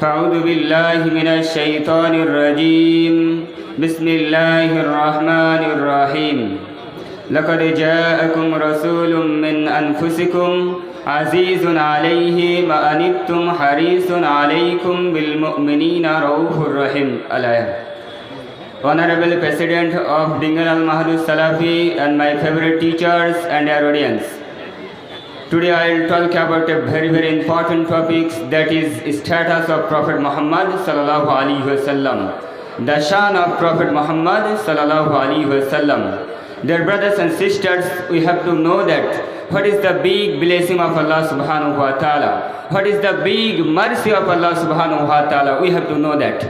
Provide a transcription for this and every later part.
فأعوذ بالله من الشيطان الرجيم بسم الله الرحمن الرحيم لقد جاءكم رسول من أنفسكم عزيز عليه ما أنتم حريص عليكم بالمؤمنين رؤوف رحيم الآية Honorable President of Dingal Al Mahadus Salafi and my favorite teachers and our audience. Today I will talk about a very very important topic that is status of Prophet Muhammad sallallahu alaihi wasallam. The shan of Prophet Muhammad sallallahu alaihi wasallam. Dear brothers and sisters, we have to know that what is the big blessing of Allah subhanahu wa ta'ala. What is the big mercy of Allah subhanahu wa ta'ala. We have to know that.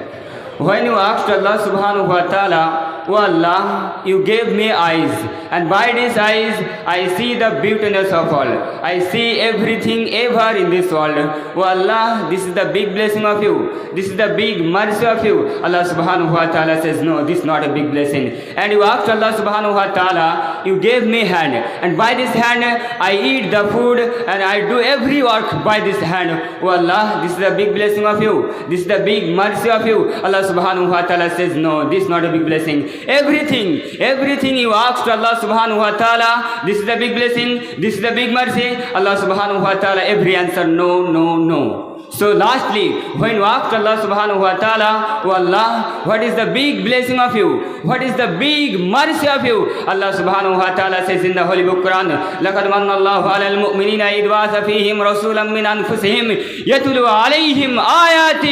When you asked Allah subhanahu wa ta'ala, O Allah, you gave me eyes, and by these eyes I see the beautiness of all. I see everything ever in this world. O Allah, this is the big blessing of you. This is the big mercy of you. Allah subhanahu wa ta'ala says, No, this is not a big blessing. And you asked Allah subhanahu wa ta'ala, You gave me hand, and by this hand I eat the food and I do every work by this hand. O Allah, this is the big blessing of you. This is the big mercy of you. Allah subhanahu wa ta'ala says, No, this is not a big blessing. Everything, everything you ask to Allah subhanahu wa ta'ala, this is the big blessing, this is the big mercy. Allah subhanahu wa ta'ala, every answer, no, no, no. So lastly, when you ask Allah subhanahu wa ta'ala, oh Allah, what is the big blessing of you? What is the big mercy of you? Allah subhanahu wa ta'ala says in the Holy Book Quran, لَقَدْ مَنَّ اللَّهُ عَلَى الْمُؤْمِنِينَ إِذْ بَعَثَ فِيهِمْ رَسُولًا مِنْ أَنفُسِهِمْ يَتْلُو عَلَيْهِمْ آيَاتِ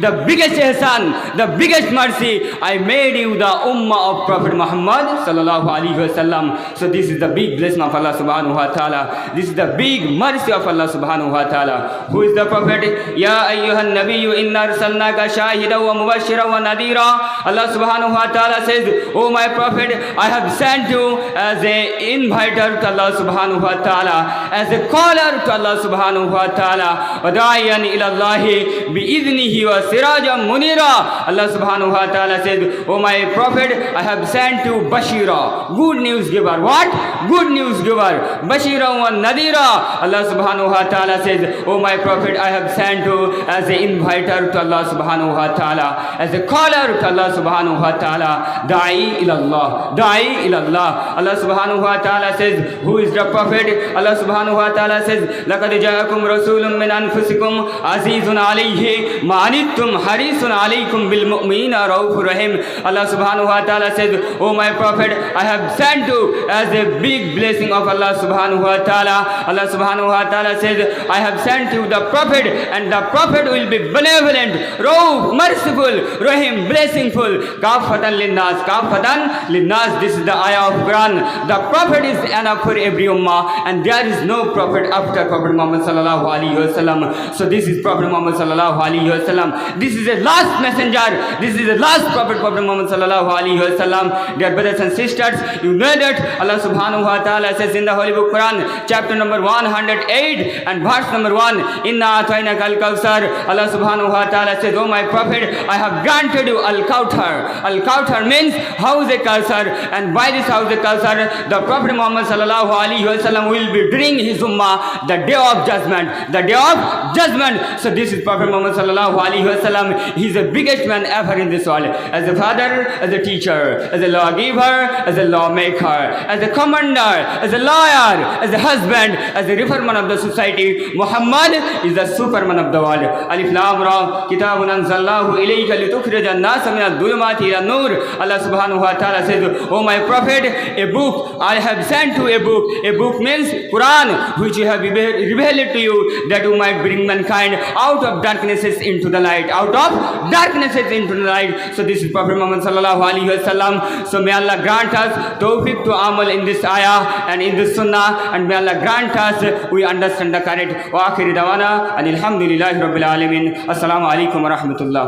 The biggest ihsan, the biggest mercy, I made you the ummah of Prophet Muhammad sallallahu alaihi wasallam. So this is the big blessing of Allah subhanahu wa ta'ala. This is the big mercy of Allah subhanahu wa ta'ala. Who is the Prophet? یا ایوہ النبی انہا رسلنا کا شاہد و مبشر و ندیر اللہ سبحانہ وتعالی says oh my prophet I have sent you as a inviter to اللہ سبحانہ وتعالی as a caller to اللہ سبحانہ وتعالی و دعیان الاللہ بی اذنہ و سراج منیر اللہ سبحانہ وتعالی says oh my prophet I have sent you Bashir good news giver. What? Good news giver. Bashir و ندیر اللہ سبحانہ وتعالی says oh my prophet I have sent to as an inviter to Allah subhanahu wa ta'ala, as a caller to Allah subhanahu wa ta'ala, da'i ilallah, da'i ilallah. Allah subhanahu wa ta'ala says, who is the prophet? Allah subhanahu wa ta'ala says, لَقَدْ جَاءَكُمْ رَسُولٌ مِّنْ أَنفُسِكُمْ عَزِيزٌ عَلَيْهِ مَا عَنِتُّمْ حَرِيصٌ عَلَيْكُمْ بِالْمُؤْمِنِينَ رَوْفٌ رَحِيمٌ Allah subhanahu wa ta'ala says, oh my prophet, I have sent you as a big blessing of Allah subhanahu wa ta'ala. Allah subhanahu wa ta'ala says, I have sent you the prophet and and the Prophet will be benevolent, Rauf, merciful, Rahim, blessingful. Kafatan linnas, kafatan linnas. This is the ayah of Quran. The Prophet is enough for every ummah, and there is no Prophet after Prophet Muhammad sallallahu alaihi wasallam. So this is Prophet Muhammad sallallahu alaihi wasallam. This is the last messenger. This is the last Prophet, Prophet Muhammad sallallahu alaihi wasallam. Dear brothers and sisters, you know that Allah subhanahu wa taala says in the Holy Book Quran, chapter number 108 and verse number 1, Inna atayna Al-Kawthar. Allah subhanahu wa ta'ala says, Oh my Prophet, I have granted you Al-Kawthar. Al-Kawthar means house a Kawthar. And by this house a Kawthar, the Prophet Muhammad sallallahu alayhi wa will be bringing his ummah the day of judgment. The day of judgment. So this is Prophet Muhammad sallallahu alayhi wa sallam. He is the biggest man ever in this world. As a father, as a teacher, as a lawgiver, as a lawmaker, as a commander, as a lawyer, as a husband, as a reformer of the society. Muhammad is the superman world. Alif Lam Ra, Kitabun Anzallahu ilayka litukhrij an-nas min adh-dhulumati ila nur Allah subhanahu wa ta'ala says, Oh my prophet, a book, I have sent to a book. A book means Quran, which you have revealed to you that you might bring mankind out of darknesses into the light, out of darknesses into the light. So this is Prophet Muhammad sallallahu alaihi wasallam. So may Allah grant us tawfiq to amal in this ayah and in this sunnah, and may Allah grant us we understand the correct. Wa akhir dawana and alhamdulillah. لله رب العالمين. السلام عليكم ورحمة الله.